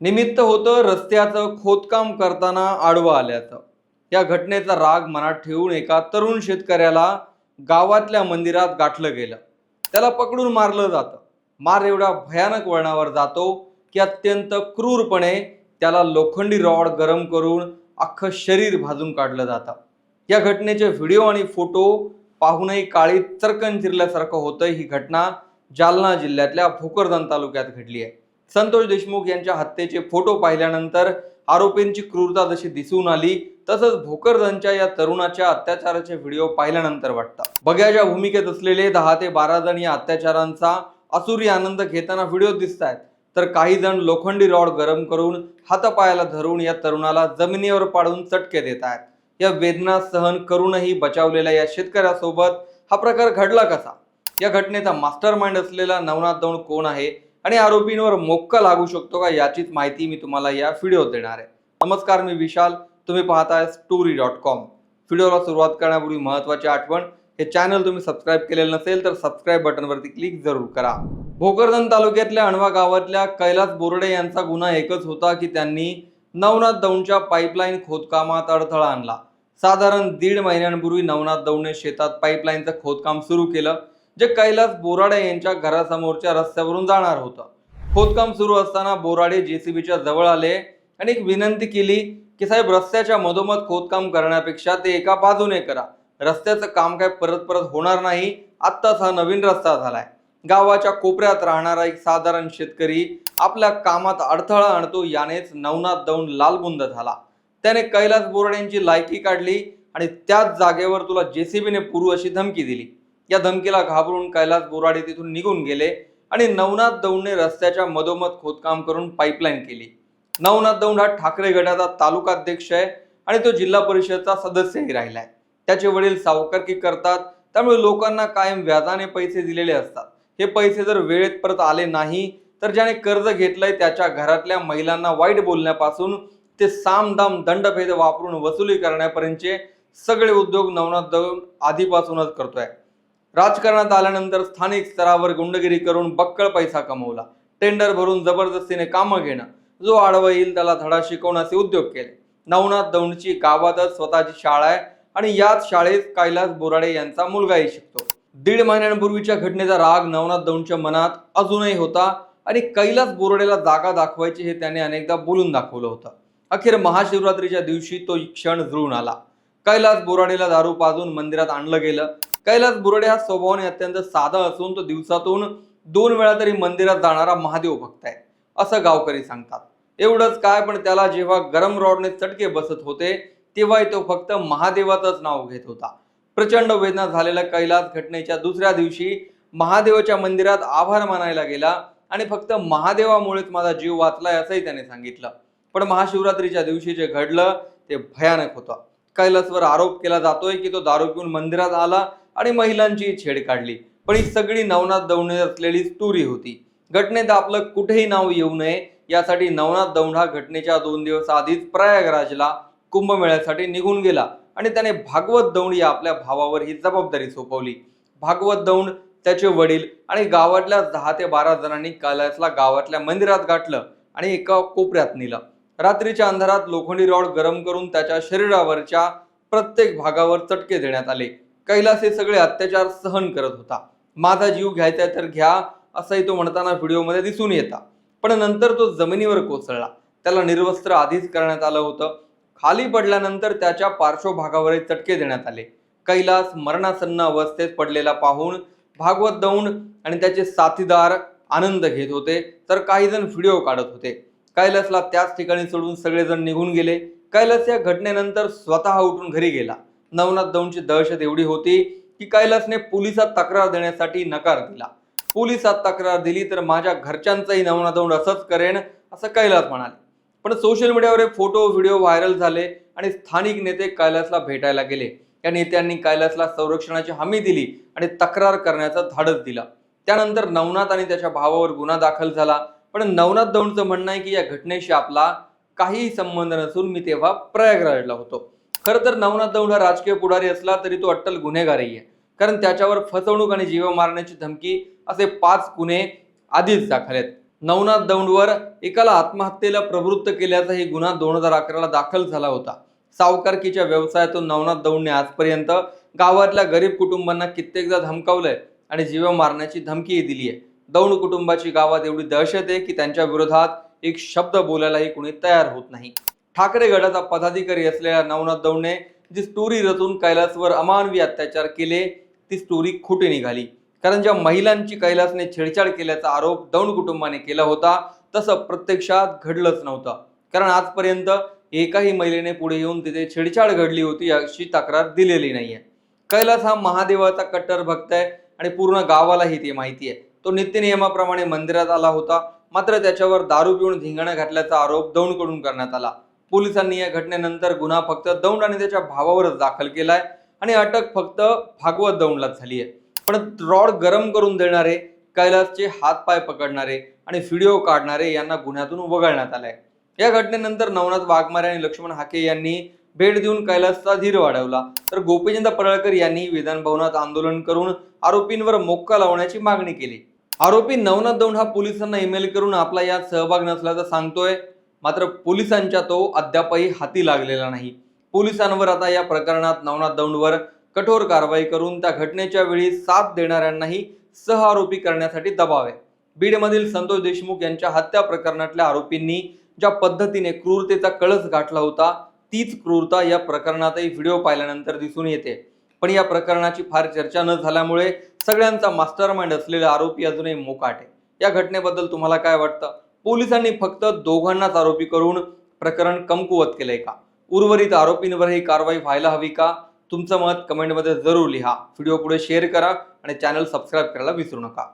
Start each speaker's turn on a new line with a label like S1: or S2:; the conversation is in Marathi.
S1: निमित्त होतं रस्त्याचं खोदकाम करताना आडवं आल्याचं. या घटनेचा राग मनात ठेवून एका तरुण शेतकऱ्याला गावातल्या मंदिरात गाठलं गेलं. त्याला पकडून मारलं जातं. मार एवढा भयानक वळणावर जातो की अत्यंत क्रूरपणे त्याला लोखंडी रॉड गरम करून अख्खं शरीर भाजून काढलं जातं. या घटनेचे व्हिडिओ आणि फोटो पाहूनही काळी चरकन चिरल्यासारखं होतं ही घटना जालना जिल्ह्यातल्या भोकरदन तालुक्यात घडली आहे. संतोष देशमुख यांच्या हत्येचे फोटो पाहिल्यानंतर आरोपींची क्रूरता जशी दिसून आली तसंच भोकरदनच्या या तरुणाच्या अत्याचाराचे व्हिडिओ पाहिल्यानंतर वाटतं बघ्याच्या भूमिकेत असलेले दहा ते बारा जण या अत्याचारांचा असुरी आनंद घेताना व्हिडिओ दिसत आहेत तर काही जण लोखंडी रॉड गरम करून हातापायाला धरून या तरुणाला जमिनीवर पाडून चटके देत आहेत या वेदना सहन करूनही बचावलेल्या या शेतकऱ्यासोबत हा प्रकार घडला कसा? या घटनेचा मास्टर माइंड असलेला नवनाथ दौंड कोण आहे? आणि आरोपींवर मोक्का लागू शकतो का याचीच माहिती मी तुम्हाला या व्हिडिओत देणार आहे. नमस्कार मी विशाल. तुम्ही पाहताय स्टोरी डॉट कॉम व्हिडिओला सुरुवात करण्यापूर्वी महत्वाची आठवण हे चॅनल तुम्ही सबस्क्राईब केलेलं नसेल तर सबस्क्राईब बटनवरती क्लिक जरूर करा. भोकरदन तालुक्यातल्या अणवा गावातल्या कैलास बोर्डे यांचा गुन्हा एकच होता की त्यांनी नवनाथ दौंडच्या पाईपलाईन खोदकामात अडथळा आणला. साधारण दीड महिन्यांपूर्वी नवनाथ दौंडने शेतात पाईपलाईनचं खोदकाम सुरू केलं. जे कैलास बोराडे यांच्या घरासमोरच्या रस्त्यावरून जाणार होतं. खोदकाम सुरू असताना बोराडे जेसीबीच्या जवळ आले आणि एक विनंती केली की साहेब रस्त्याच्या मधोमध खोदकाम करण्यापेक्षा ते एका बाजूने करा. रस्त्याचं काम काय परत परत होणार नाही आत्ताच हा नवीन रस्ता झालाय. गावाच्या कोपऱ्यात राहणारा एक साधारण शेतकरी आपल्या कामात अडथळा आणतो यानेच नवनाथ दौंड लालबुंद झाला. त्याने कैलास बोराडेंची लायकी काढली आणि त्याच जागेवर तुला जेसीबीने पुरू अशी धमकी दिली. या धमकीला घाबरून कैलास बोराडे तिथून निघून गेले आणि नवनाथ दौंडने रस्त्याच्या मधोमध खोदकाम करून पाईपलाईन केली. नवनाथ दौंड हा ठाकरे गटाचा तालुका अध्यक्ष आहे आणि तो जिल्हा परिषदचा सदस्यही राहिलाय. त्याचे वडील सावकारकी करतात त्यामुळे लोकांना कायम व्याजाने पैसे दिलेले असतात. हे पैसे जर वेळेत परत आले नाही तर ज्याने कर्ज घेतलंय त्याच्या घरातल्या महिलांना वाईट बोलण्यापासून ते सामदाम दंडभेद वापरून वसुली करण्यापर्यंतचे सगळे उद्योग नवनाथ दौंड आधीपासूनच करतोय. राजकारणात आल्यानंतर स्थानिक स्तरावर गुंडगिरी करून बक्कळ पैसा कमवला. टेंडर भरून जबरदस्तीने कामं घेणं. जो आडवा येईल त्याला धडा शिकवण्याचे उद्योग केले. नवनाथ दौंडची गावातच स्वतःची शाळा आहे आणि याच शाळेत कैलास बोराडे यांचा मुलगाही शिकतो. दीड महिन्यांपूर्वीच्या घटनेचा राग नवनाथ दौंडच्या मनात अजूनही होता आणि कैलास बोराडेला जागा दाखवायची हे त्याने अनेकदा बोलून दाखवलं होतं. अखेर महाशिवरात्रीच्या दिवशी तो क्षण जुळून आला. कैलास बोराडेला दारू पाजून मंदिरात आणलं गेलं. कैलास बुरडे हा स्वभावाने अत्यंत साधा असून तो दिवसातून दोन वेळा तरी मंदिरात जाणारा महादेव भक्त आहे असं गावकरी सांगतात. एवढंच काय पण त्याला जेव्हा गरम रॉडने चटके बसत होते तेव्हाही तो फक्त महादेवाचंच नाव घेत होता. प्रचंड वेदना झालेल्या कैलास घटनेच्या दुसऱ्या दिवशी महादेवाच्या मंदिरात आभार मानायला गेला आणि फक्त महादेवामुळेच माझा जीव वाचलाय असंही त्याने सांगितलं. पण महाशिवरात्रीच्या दिवशी जे घडलं ते भयानक होतं. कैलासवर आरोप केला जातोय की तो दारू पिऊन मंदिरात आला आणि महिलांची छेड काढली. पण ही सगळी नवनाथ दौंडने असलेली स्टोरी होती. घटनेत आपलं कुठेही नाव येऊ नये यासाठी नवनाथ दौंड हा घटनेच्या दोन दिवस आधीच प्रयागराजला कुंभमेळ्यासाठी निघून गेला आणि त्याने भागवत दौंड या आपल्या भावावर ही जबाबदारी सोपवली. भागवत दौंड त्याचे वडील आणि गावातल्या दहा ते बारा जणांनी कैलासला गावातल्या मंदिरात गाठलं आणि एका कोपऱ्यात नेलं. रात्रीच्या अंधारात लोखंडी रॉड गरम करून त्याच्या शरीरावरच्या प्रत्येक भागावर चटके देण्यात आले. कैलास हे सगळे अत्याचार सहन करत होता. माझा जीव घ्यायचा तर घ्या असंही तो म्हणताना व्हिडिओमध्ये दिसून येता. पण नंतर तो जमिनीवर कोसळला. त्याला निर्वस्त्र आधीच करण्यात आलं होतं. खाली पडल्यानंतर त्याच्या पार्श्वभागावरही चटके देण्यात आले. कैलास मरणासन्न अवस्थेत पडलेला पाहून भागवत दौंड आणि त्याचे साथीदार आनंद घेत होते. तर काही जण व्हिडिओ काढत होते. कैलासला त्याच ठिकाणी सोडून सगळेजण निघून गेले. कैलास या घटनेनंतर स्वतः उठून घरी गेला. नवनाथ दौंडची दहशत एवढी होती की कैलासने पोलिसात तक्रार देण्यासाठी नकार दिला. पोलिसात तक्रार दिली तर माझ्या घरच्यांचाही नवनाथ दौंड असंच करेन असं कैलास म्हणाले. पण सोशल मीडियावर हे फोटो व्हिडिओ व्हायरल झाले आणि स्थानिक नेते कैलासला भेटायला गेले. या नेत्यांनी कैलासला संरक्षणाची हमी दिली आणि तक्रार करण्याचं धाडस दिलं. त्यानंतर नवनाथ आणि त्याच्या भावावर गुन्हा दाखल झाला. पण नवनाथ दौंडचं म्हणणं आहे की या घटनेशी आपला काहीही संबंध नसून मी तेव्हा प्रयागराजला होतो. खरं तर नवनाथ दौंड हा राजकीय पुढारी असला तरी तो अट्टल गुन्हेगारही आहे. कारण त्याच्यावर फसवणूक आणि जीव मारण्याची धमकी असे पाच गुन्हे आधीच दाखल आहेत. नवनाथ दौंडवर एकाला आत्महत्येला प्रवृत्त केल्याचाही गुन्हा दोन हजार अकराला दाखल झाला होता. सावकारकीच्या व्यवसायातून नवनाथ दौंडने आजपर्यंत गावातल्या गरीब कुटुंबांना कित्येकदा धमकावलंय आणि जीव मारण्याची धमकीही दिली आहे दौंड कुटुंबाची गावात एवढी दहशत आहे की त्यांच्या विरोधात एक शब्द बोलायलाही कुणी तयार होत नाही. ठाकरे गटाचा पदाधिकारी असलेल्या नवनाथ दौंडने जी स्टोरी रचून कैलासवर अमानवी अत्याचार केले ती स्टोरी खोटी निघाली. कारण ज्या महिलांची कैलासने छेडछाड केल्याचा आरोप दौंड कुटुंबाने केला होता तसं प्रत्यक्षात घडलंच नव्हतं. कारण आजपर्यंत एकाही महिलेने पुढे येऊन तिथे छेडछाड घडली होती अशी तक्रार दिलेली नाहीये. कैलास हा महादेवाचा कट्टर भक्त आहे आणि पूर्ण गावालाही ते माहिती आहे तो नित्यनियमाप्रमाणे मंदिरात आला होता मात्र त्याच्यावर दारू पिऊन धिंगाणा घातल्याचा आरोप दौंडकडून करण्यात आला. पोलिसांनी या घटनेनंतर गुन्हा फक्त दौंड आणि त्याच्या भावावरच दाखल केलाय आणि अटक फक्त भागवत दौंडलाच झाली आहे पण रॉड गरम करून देणारे कैलासचे हात पाय पकडणारे आणि व्हिडिओ काढणारे यांना गुन्ह्यातून वगळण्यात आलंय. या घटनेनंतर नवनाथ वाघमारे आणि लक्ष्मण हाके यांनी भेट देऊन कैलासचा धीर वाढवला. तर गोपीचंद पडळकर यांनी विधान भवनात आंदोलन करून आरोपींवर मोक्का लावण्याची मागणी केली. आरोपी नवनाथ दौंड हा पोलिसांना ईमेल करून आपला यात सहभाग नसल्याचं सांगतोय. मात्र पोलिसांच्या तो अद्यापही हाती लागलेला नाही. पोलिसांवर आता या प्रकरणात नवनाथ दौंडवर कठोर कारवाई करून त्या घटनेच्या वेळी साथ देणाऱ्यांनाही सह आरोपी करण्यासाठी दबाव आहे. बीडमधील संतोष देशमुख यांच्या हत्या प्रकरणातल्या आरोपींनी ज्या पद्धतीने क्रूरतेचा कळस गाठला होता तीच क्रूरता या प्रकरणातही व्हिडिओ पाहिल्यानंतर दिसून येते. पण या प्रकरणाची फार चर्चा न झाल्यामुळे सगळ्यांचा मास्टर माइंड असलेला आरोपी अजूनही मोकाट आहे. या घटनेबद्दल तुम्हाला काय वाटतं? पोलिसांनी फक्त दोघांनाच आरोपी करून प्रकरण कमकुवत केलंय का? उर्वरित आरोपींवर ही कारवाई व्हायला हवी का? तुमचं मत कमेंटमध्ये जरूर लिहा. व्हिडिओ पुढे शेअर करा आणि चॅनल सबस्क्राईब करायला विसरू नका.